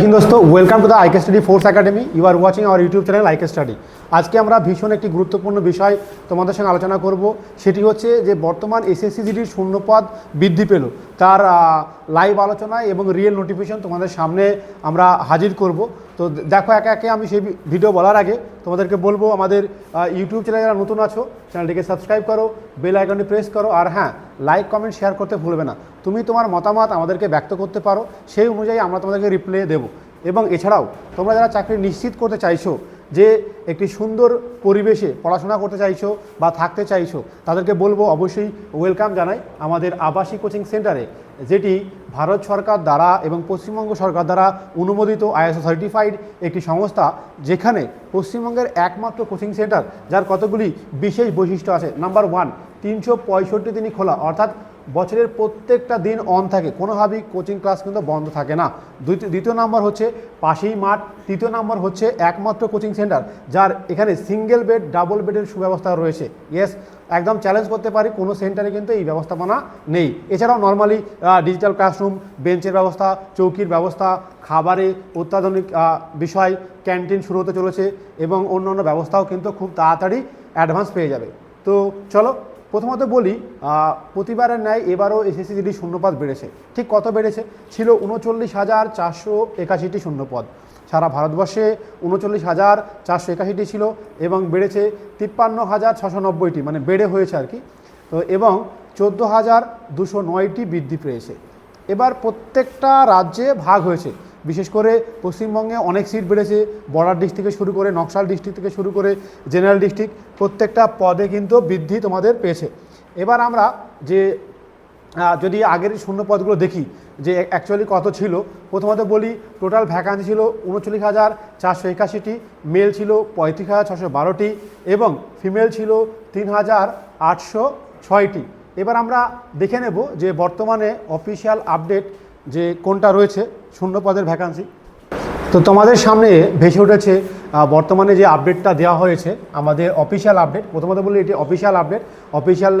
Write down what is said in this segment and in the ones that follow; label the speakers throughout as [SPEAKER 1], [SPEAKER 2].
[SPEAKER 1] হিন্দোস্ত welcome to the IK study force academy you are watching our YouTube channel IK study আজকে আমরা ভীষণ একটি গুরুত্বপূর্ণ বিষয় তোমাদের সঙ্গে আলোচনা করব। সেটি হচ্ছে যে বর্তমান এসএসসি জিডির শূন্যপদ বৃদ্ধি পেল। তার লাইভ আলোচনায় এবং রিয়েল নোটিফিকেশন তোমাদের সামনে আমরা হাজির করব। তো দেখো একে একে আমি সেই ভিডিও বলার আগে তোমাদেরকে বলব, আমাদের ইউটিউব চ্যানেলে যারা নতুন আছো চ্যানেলটিকে সাবস্ক্রাইব করো বেল আইকনটি প্রেস করো, আর হ্যাঁ লাইক কমেন্ট শেয়ার করতে ভুলবে না। তুমি তোমার মতামত আমাদেরকে ব্যক্ত করতে পারো, সেই অনুযায়ী আমরা তোমাদেরকে রিপ্লে দেবো। এবং এছাড়াও, তোমরা যারা চাকরি নিশ্চিত করতে চাইছো, যে একটি সুন্দর পরিবেশে পড়াশোনা করতে চাইছো বা থাকতে চাইছো, তাদেরকে বলব, অবশ্যই ওয়েলকাম জানাই আমাদের আবাসিক কোচিং সেন্টারে যেটি ভারত সরকার দ্বারা এবং পশ্চিমবঙ্গ সরকার দ্বারা অনুমোদিত আইএসও সার্টিফাইড একটি সংস্থা যেখানে পশ্চিমবঙ্গের একমাত্র কোচিং সেন্টার যার কতগুলি বিশেষ বৈশিষ্ট্য আছে? নাম্বার ওয়ান তিনশো পঁয়ষট্টি দিনই খোলা, অর্থাৎ বছরের প্রত্যেকটা দিন অন থাকে। কোনোভাবেই কোচিং ক্লাস কিন্তু বন্ধ থাকে না। দ্বিতীয় নম্বর হচ্ছে পাশেই মাঠ, তৃতীয় নম্বর হচ্ছে একমাত্র কোচিং সেন্টার যার এখানে সিঙ্গেল বেড ডাবল বেডের সুব্যবস্থা রয়েছে। ইয়েস একদম চ্যালেঞ্জ করতে পারি, কোনো সেন্টারে কিন্তু এই ব্যবস্থাপনা নেই। এছাড়াও নর্মালি ডিজিটাল ক্লাসরুম বেঞ্চের ব্যবস্থা, চৌকির ব্যবস্থা, খাবারে অত্যাধুনিক বিষয় ক্যান্টিন শুরু হতে চলেছে এবং অন্যান্য ব্যবস্থাও কিন্তু খুব তাড়াতাড়ি অ্যাডভান্স পেয়ে যাবে। তো চলো প্রথমত বলি প্রতিবারের ন্যায় এবারও এসএসসি জিডি শূন্যপদ বেড়েছে। ঠিক কত বেড়েছে? ছিল উনচল্লিশ হাজার চারশো একাশিটি শূন্যপদ। সারা ভারতবর্ষে উনচল্লিশ হাজার চারশো একাশিটি ছিল এবং বেড়েছে তিপ্পান্ন হাজার ছশো নব্বইটি মানে বেড়ে হয়েছে আর কি। তো এবং চোদ্দ হাজার দুশো নয়টি বৃদ্ধি পেয়েছে। এবার প্রত্যেকটা রাজ্যে ভাগ হয়েছে। বিশেষ করে পশ্চিমবঙ্গে অনেক সিট বেড়েছে বর্ডার ডিস্ট্রিক্ট থেকে শুরু করে, নকশাল ডিস্ট্রিক্ট থেকে শুরু করে জেনারেল ডিস্ট্রিক্ট প্রত্যেকটা পদে কিন্তু বৃদ্ধি তোমাদের পেয়েছে। এবার আমরা যে যদি আগের শূন্য পদগুলো দেখি, যে অ্যাকচুয়ালি কত ছিল, প্রথমত বলি টোটাল ভ্যাকান্সি ছিল উনচল্লিশ হাজার চারশো একাশিটি মেল ছিল পঁয়ত্রিশ হাজার ছশো বারোটি এবং ফিমেল ছিল তিন হাজার আটশো ছয়টি। এবার আমরা দেখে নেব যে বর্তমানে অফিসিয়াল আপডেট যে কোনটা রয়েছে শূন্য পদের ভ্যাকান্সি তো তোমাদের সামনে ভেসে উঠেছে বর্তমানে যে আপডেটটা দেওয়া হয়েছে, আমাদের অফিসিয়াল আপডেট প্রথমত বলি, এটি অফিসিয়াল আপডেট অফিসিয়াল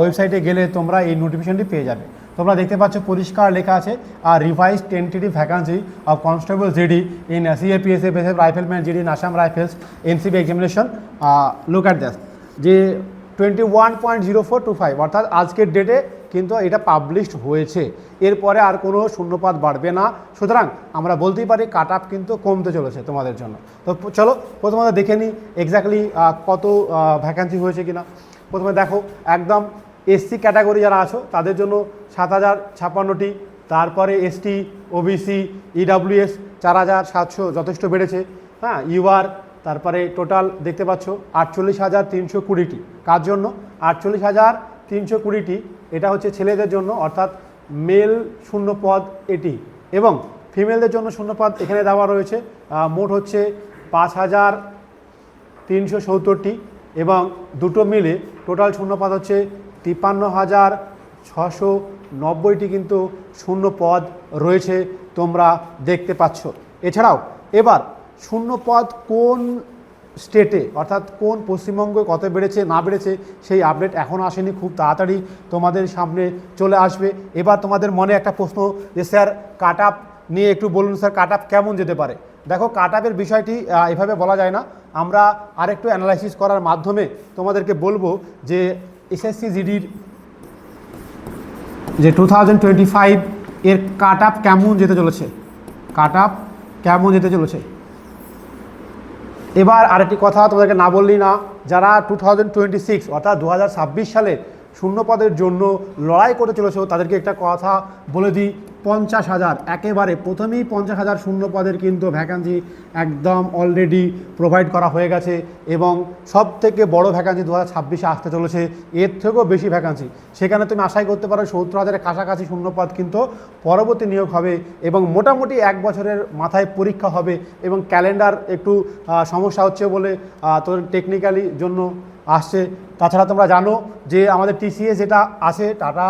[SPEAKER 1] ওয়েবসাইটে গেলে তোমরা এই নোটিফিকেশনটি পেয়ে যাবে। তোমরা দেখতে পাচ্ছ, পরিষ্কার লেখা আছে আর revise tentative vacancy of constable GD in CAPSF SF rifleman GD Assam rifles NCB examination look at that's যে twenty one point zero four two five অর্থাৎ আজকের ডেটে কিন্তু এটা পাবলিশড হয়েছে। এরপরে আর কোনো শূন্যপাত বাড়বে না। সুতরাং আমরা বলতেই পারি কাট আপ কিন্তু কমতে চলেছে তোমাদের জন্য। তো চলো প্রথমত দেখে নিই এক্স্যাক্টলি কত ভ্যাকান্সি হয়েছে কিনা। প্রথমে দেখো, একদম এসসি ক্যাটাগরি যারা আছো, তাদের জন্য সাত হাজার ছাপ্পান্নটি। তারপরে এসটি ওবিসি ইডাব্লিউএস চার হাজার সাতশো যথেষ্ট বেড়েছে। হ্যাঁ ইউআর তারপরে টোটাল দেখতে পাচ্ছ আটচল্লিশ হাজার তিনশো কুড়িটি। কার জন্য? আটচল্লিশ হাজার তিনশো কুড়িটি এটা হচ্ছে ছেলেদের জন্য, অর্থাৎ মেল শূন্য পদ এটি। এবং ফিমেলদের জন্য শূন্য পদ এখানে দেওয়া রয়েছে। মোট হচ্ছে পাঁচ হাজার তিনশো সত্তরটি এবং দুটো মিলে টোটাল শূন্য পদ হচ্ছে তিপ্পান্ন হাজার ছশো নব্বইটি কিন্তু শূন্য পদ রয়েছে তোমরা দেখতে পাচ্ছ। এছাড়াও, এবার শূন্য পদ কোন স্টেটে অর্থাৎ কোন পশ্চিমবঙ্গে কত বেড়েছে, না বেড়েছে, সেই আপডেট এখনও আসেনি, খুব তাড়াতাড়ি তোমাদের সামনে চলে আসবে। এবার তোমাদের মনে একটা প্রশ্ন যে, স্যার কাট আপ নিয়ে একটু বলুন, স্যার কাট আপ কেমন যেতে পারে? দেখো কাট আপের বিষয়টি এভাবে বলা যায় না। আমরা আরেকটু অ্যানালাইসিস করার মাধ্যমে তোমাদেরকে বলব যে এসএসসি জিডির যে টু থাউজেন্ড টোয়েন্টি ফাইভ এর কাট আপ কেমন যেতে চলেছে? কাট আপ কেমন যেতে চলেছে? এবার আরেকটি কথা তোমাদেরকে না বললি না, যারা টু থাউজেন্ড টোয়েন্টি সিক্স অর্থাৎ দু হাজার ছাব্বিশ সালে শূন্য পদের জন্য লড়াই করে চলেছো তাদেরকে একটা কথা বলে দিই, পঞ্চাশ হাজার। একেবারে প্রথমেই পঞ্চাশ হাজার শূন্য পদের কিন্তু ভ্যাকান্সি একদম অলরেডি প্রোভাইড করা হয়ে গেছে এবং সব থেকে বড় ভ্যাকান্সি দু হাজার ছাব্বিশে আসতে চলেছে। এর থেকেও বেশি ভ্যাকান্সি সেখানে তুমি আশাই করতে পারো সত্তর হাজারের কাছাকাছি শূন্যপদ কিন্তু পরবর্তী নিয়োগ হবে এবং মোটামুটি এক বছরের মাথায় পরীক্ষা হবে এবং ক্যালেন্ডার একটু সমস্যা হচ্ছে বলে তোর টেকনিক্যালি জন্য আসছে। তাছাড়া তোমরা জানো যে আমাদের টিসিএস যেটা আছে, টাটা,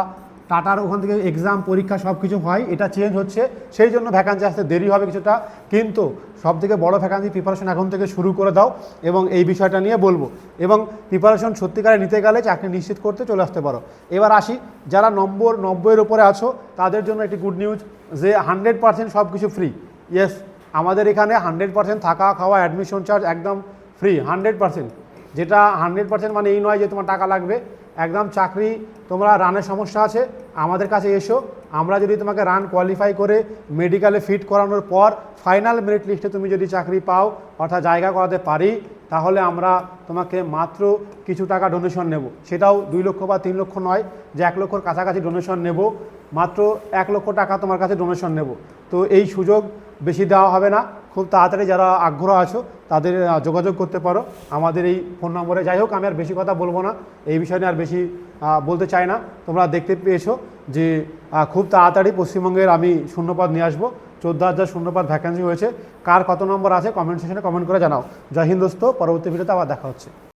[SPEAKER 1] টাটার ওখান থেকে এক্সাম পরীক্ষা সব কিছু হয়, এটা চেঞ্জ হচ্ছে। সেই জন্য ভ্যাকান্সি আসতে দেরি হবে কিছুটা। কিন্তু সব থেকে বড় ভ্যাকান্সি প্রিপারেশন এখন থেকে শুরু করে দাও এবং এই বিষয়টা নিয়ে বলব। এবং প্রিপারেশন সত্যিকারে নিতে গেলে চাকরি নিশ্চিত করতে চলে আসতে পারো। এবার আসি, যারা নম্বর নব্বইয়ের উপরে আছো, তাদের জন্য একটি গুড নিউজ যে হান্ড্রেড পার্সেন্ট সব কিছু ফ্রি ইয়েস আমাদের এখানে হান্ড্রেড পার্সেন্ট থাকা, খাওয়া অ্যাডমিশন চার্জ একদম ফ্রি হান্ড্রেড পার্সেন্ট যেটা হান্ড্রেড পার্সেন্ট মানে এই নয় যে তোমার টাকা লাগবে। একদম চাকরি, তোমরা রানের সমস্যা আছে, আমাদের কাছে এসো। আমরা যদি তোমাকে রান কোয়ালিফাই করে মেডিকেলে ফিট করানোর পর ফাইনাল মেরিট লিস্টে তুমি যদি চাকরি পাও, অর্থাৎ জায়গা করাতে পারি, তাহলে আমরা তোমাকে মাত্র কিছু টাকা ডোনেশন নেব। সেটাও দুই লক্ষ বা তিন লক্ষ নয়, যে এক লক্ষর কাছাকাছি ডোনেশন নেব। মাত্র এক লক্ষ টাকা তোমার কাছে ডোনেশন নেব। তো এই সুযোগ বেশি দেওয়া হবে না। খুব তাড়াতাড়ি যারা আগ্রহ আছো, তাদের যোগাযোগ করতে পারো। আমাদের এই ফোন নম্বরে। যাই হোক, আমি আর বেশি কথা বলব না। এই বিষয় নিয়ে আর বেশি বলতে চাই না। তোমরা দেখতে পেয়েছ যে খুব তাড়াতাড়ি পশ্চিমবঙ্গের আমি শূন্যপদ নিয়ে আসব। চোদ্দ হাজার শূন্যপদ ভ্যাকেন্সি হয়েছে। কার কত নম্বর আছে কমেন্ট সেশনে কমেন্ট করে জানাও। জয় হিন্দোস্ত পরবর্তী ভিডিওতে আবার দেখা হচ্ছে।